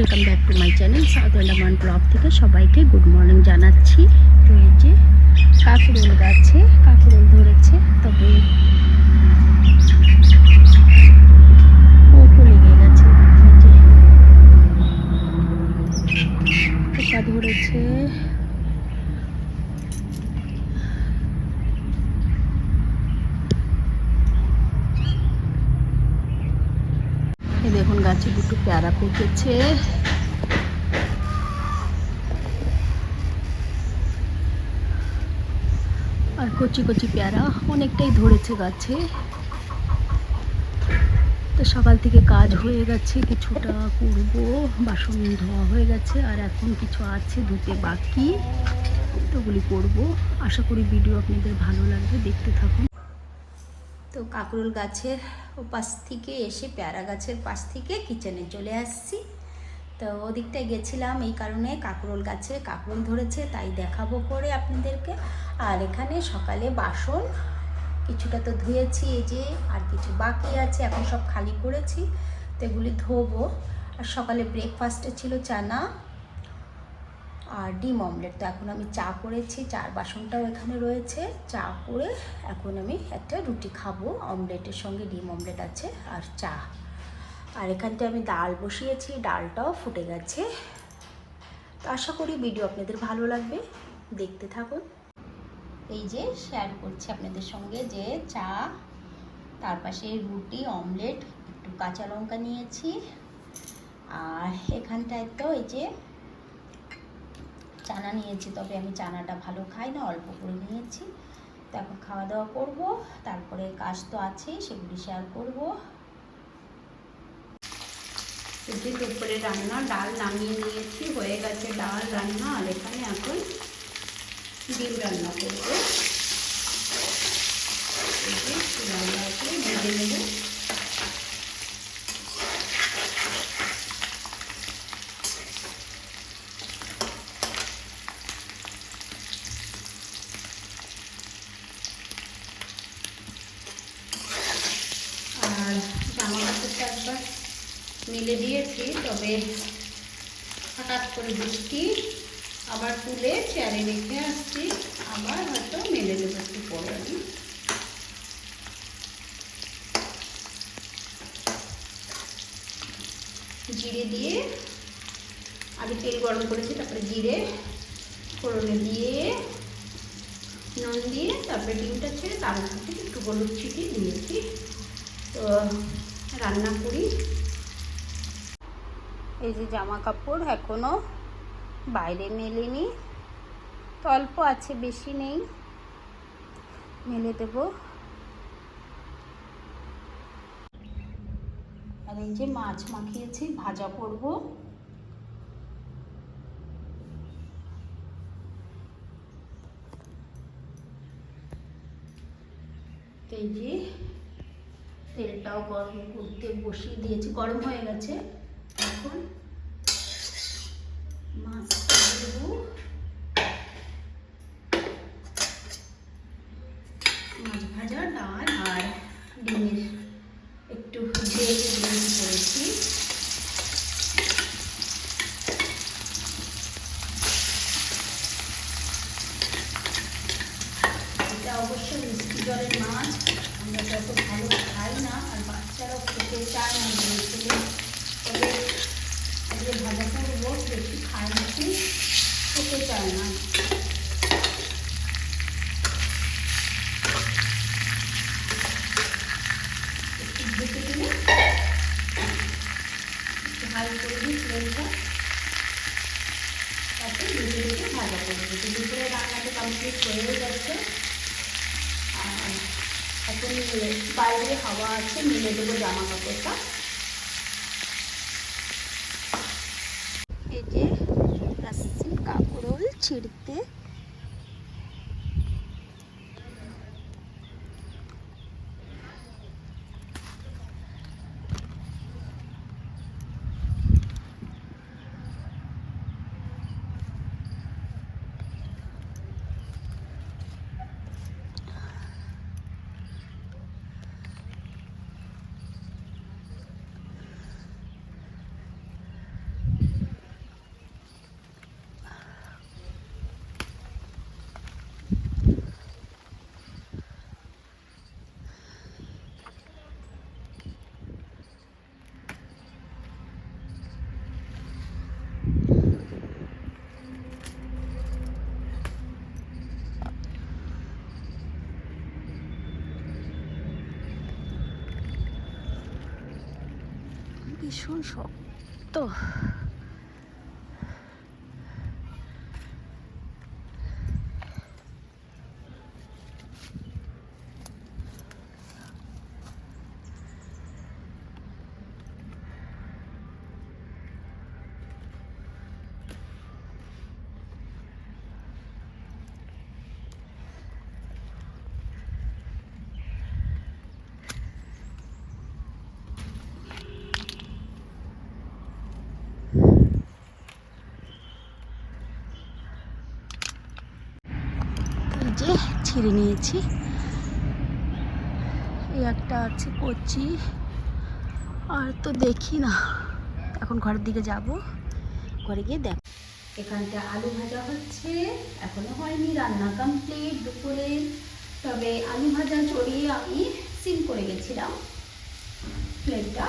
Welcome back to my channel south blog থেকে সবাইকে good morning জানাচ্ছি। তো এই যে কাকুরোল গাছে কাকুরোল ধরেছে, তবে ধরেছে এই দেখুন গাছে দুটো পেয়ারা পেকেছে আর কচি কচি প্যারা অনেকটাই ধরেছে গাছে। তো সকাল থেকে কাজ হয়ে গেছে, কিছুটা করব, বাসন ধোয়া হয়ে গেছে, আর এখন কিছু আছে ধুতে বাকি। তো ওগুলি করব। আশা করি ভিডিও আপনাদের ভালো লাগবে, দেখতে থাকুন। তো কাকরোল গাছের পাশ থেকে এসে পেয়ারা গাছের পাশ থেকে কিচেনে চলে আসছি। তো ওদিকটায় গেছিলাম এই কারণে কাকরোল গাছে কাকরোল ধরেছে, তাই দেখাবো করে আপনাদেরকে। আর এখানে সকালে বাসন, কিছুটা তো ধুয়েছি, এই যে আর কিছু বাকি আছে, এখন সব খালি করেছি, তো এগুলি ধোবো। আর সকালে ব্রেকফাস্টে ছিল চানা আর ডিম অমলেট। তো এখন আমি চা করেছি, চার বাসনটাও এখানে রয়েছে। চা করে এখন আমি একটা রুটি খাব। অমলেটের সঙ্গে ডিম অমলেট আছে আর চা। আর এখানটা আমি ডাল বসিয়েছি, ডালটাও ফুটে গেছে। তো আশা করি ভিডিও আপনাদের ভালো লাগবে। দেখতে থাকুন। এই যে শেয়ার করছি আপনাদের সঙ্গে যে চা, তার পাশে রুটি, অমলেট, একটু কাঁচা লঙ্কা নিয়েছি। আর এখানটায় তো এই যে চানা নিয়েছি, তবে আমি চানাটা ভালো খাই না, অল্প করে নিয়েছি। তো এখন খাওয়া দাওয়া করব, তারপরে কাজ তো আছেই, সেগুলি শেয়ার করব। যে দুপুরে রান্না, ডাল নামিয়ে নিয়েছি, হয়ে গেছে ডাল রান্না, আর এখানে এখন ডিম রান্না করব। রান্না করে ভেজে নেব আর জামা কাপড়টা একবার মেলে দিয়েছি, তবে হঠাৎ করে বৃষ্টি আবার তুলে চেয়ারে রেখে আসছি, আবার হয়তো মেলে দেবো একটু পরে। আমি জিরে দিয়ে আগে তেল গরম করেছি, তারপরে জিরে, ফোড়নে দিয়ে নুন দিয়ে তারপরে ডিমটা ছেড়ে তার মধ্যে একটু হলুদ ছিটিয়ে দিয়েছি। তো রান্না করি। এই যে জামা কাপড় এখনও বাইরে মেলেনি। তো অল্প আছে, বেশি নেই। মেলে দেব। আর এই যে মাছ মাখিয়েছি, ভাজা করব। এই যে তেলটাও গরম করতে বসিয়ে দিয়েছি, গরম হয়ে গেছে। এখন মাছ দেবো মাছ ভাজা ডাল আর ডিমের একটু ভেজে ডিম করেছি এটা অবশ্যই মিষ্টি জলের মাছ আমরা যত ভালো খাই না আর বাচ্চারাও খেতে চায় না বলেছিল তবে আজকে ভাজা করব বেশি খায় নাকি খেতে চায় না একটু ঢেকে দিলে হাই করে দিই ফ্লেমটা ঢেকে ঢেকে ভাজা করে দিই দুপুরে রান্নাটা কমপ্লিট হয়েও যাচ্ছে আর এখন বাইরে হাওয়া আছে, মিলে দেবো জামা কাপড়টা এই যে কাপড়ল ছিঁড়তে। 凶手，对。ছিঁড়ে নিয়েছি। এই একটা আছে কচি। আর তো দেখি না। এখন ঘরের দিকে যাব। ঘরে গিয়ে দেখ এখানটা আলু ভাজা হচ্ছে। এখনও হয়নি রান্না কমপ্লিট দুপুরে। তবে আলু ভাজা চড়িয়ে আমি সিম করে গেছিলাম। প্লেটটা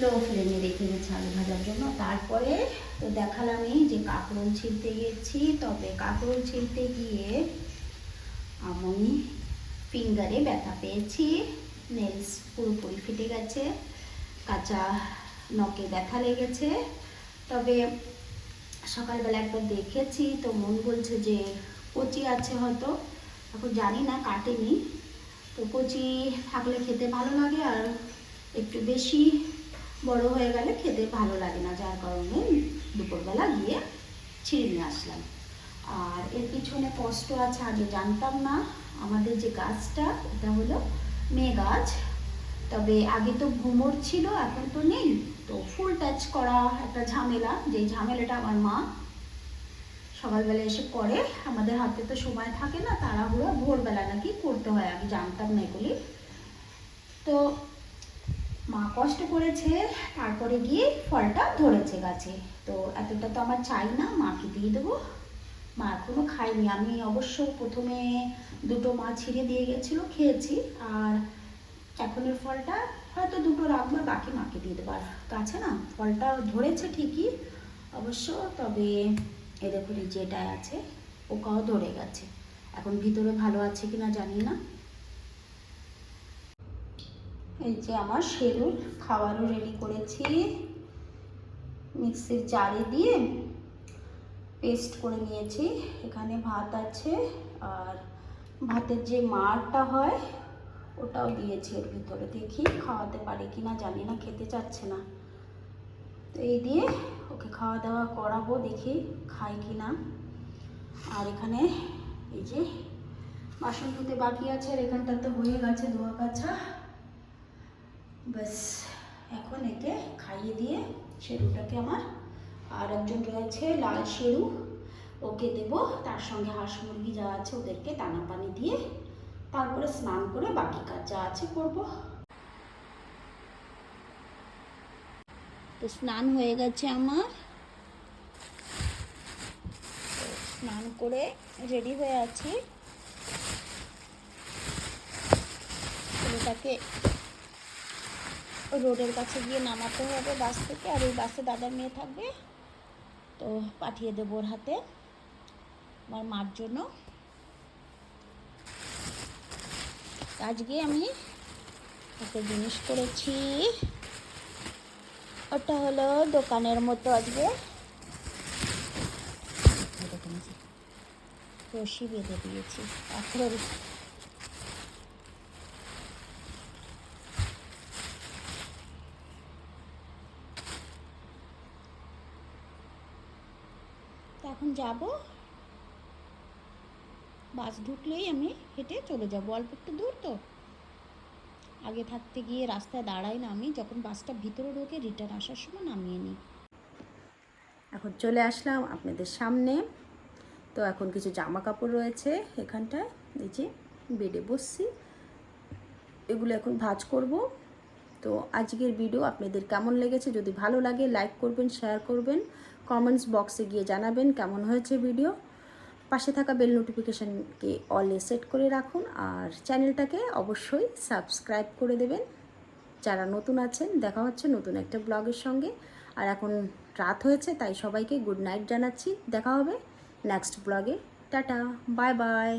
লো ফ্লেমে রেখে গেছে আলু ভাজার জন্য। তারপরে তো দেখালামই যে কাঁকরোল ছিলতে গেছি। তবে কাঁকরোল ছিলতে গিয়ে আমি ফিঙ্গারে ব্যথা পেয়েছি, নেলস পুরোপুরি ফেটে গেছে, কাঁচা নখে ব্যথা লেগেছে। তবে সকালবেলা একবার দেখেছি, তো মন বলছে যে কচি আছে হয়তো, এখন জানি না, কাটেনি। তো কচি থাকলে খেতে ভালো লাগে আর একটু বেশি বড় হয়ে গেলে খেতে ভালো লাগে না, যার কারণে দুপুরবেলা গিয়ে ছিঁড়ে নিয়ে আসলাম। আর এর পিছনে কষ্ট আছে আগে জানতাম না। আমাদের যে গাছটা এটা হলো মেয়ে গাছ। তবে আগে তো ভ্রমর ছিল, এখন তো নেই। তো ফুল টাচ করা একটা ঝামেলা, যেই ঝামেলাটা আমার মা সকালবেলা এসে করে। আমাদের হাতে তো সময় থাকে না, তাড়াহুড়ো, ভোরবেলা নাকি করতে হয়, আমি জানতাম না এগুলি। তো মা কষ্ট করেছে, তারপরে গিয়ে ফলটা ধরেছে গাছে। তো এতটা তো আমার চাই না, মাকে দিয়ে দেবো। মা এখনও খাইনি। আমি অবশ্য প্রথমে দুটো মা ছিঁড়ে দিয়ে গেছিল, খেয়েছি। আর এখনের ফলটা হয়তো দুটো রাখব বাকি মাকে দিয়ে দেবো। আর গাছে না, ফলটা ধরেছে ঠিকই অবশ্য, তবে এ দেখুন এই আছে, পোকাও ধরে গেছে। এখন ভিতরে ভালো আছে কিনা জানি না। এই যে আমার সেরুর খাবারও রেডি করেছি। মিক্সির জারে দিয়ে পেস্ট করে নিয়েছি। এখানে ভাত আছে আর ভাতের যে মারটা হয়, ওটাও দিয়েছি এর ভিতরে। দেখি খাওয়াতে পারি কি না জানি না, খেতে চাচ্ছে না। তো এই দিয়ে ওকে খাওয়া দাওয়া করাবো, দেখি খাই কি না আর এখানে এই যে বাসন ধুতে বাকি আছে, আর এখানটাতে হয়ে গেছে ধোয়া কাছা। ব্যাস, এখন একে খাইয়ে দিয়ে শেরুটাকে আমার আর একজন রয়েছে, লাল শেরু। ওকে দেব। তার সঙ্গে হাঁস মুরগি যা আছে ওদেরকে দানা পানি দিয়ে তারপরে স্নান করে বাকি কাজ যা আছে করব। তো স্নান হয়ে গেছে আমার। স্নান করে রেডি হয়ে আছি। ছেলেটাকে রোডের কাছে গিয়ে নামাতে হবে বাস থেকে। আর ওই বাসে দাদার মেয়ে থাকবে। তো পাঠিয়ে দেবো ওর হাতে আমার মার জন্য। আজকে আমি একটা জিনিস করেছি। ওটা হলো দোকানের মতো আজকে। রশি বেঁধে দিয়েছি পাথর এখন যাব। বাস ঢুকলেই আমি হেঁটে চলে যাব। অল্প একটু দূর তো। আগে থাকতে গিয়ে রাস্তায় দাঁড়াই না আমি। যখন বাসটা ভিতরে ঢোকে রিটার্ন আসার সময় নামিয়ে নিই। এখন চলে আসলাম আপনাদের সামনে। তো এখন কিছু জামা কাপড় রয়েছে এখানটায়। এই বেডে বসছি। এগুলো এখন ভাজ করব। তো আজকের ভিডিও আপনাদের কেমন লেগেছে? যদি ভালো লাগে লাইক করবেন শেয়ার করবেন। কমেন্টস বক্সে গিয়ে জানাবেন কেমন হয়েছে ভিডিও পাশে থাকা বেল নোটিফিকেশানকে অলে সেট করে রাখুন আর চ্যানেলটাকে অবশ্যই সাবস্ক্রাইব করে দেবেন। যারা নতুন আছেন, দেখা হচ্ছে নতুন একটা ব্লগের সঙ্গে। আর এখন রাত হয়েছে, তাই সবাইকে গুড নাইট জানাচ্ছি। দেখা হবে নেক্সট ব্লগে টাটা বাই বাই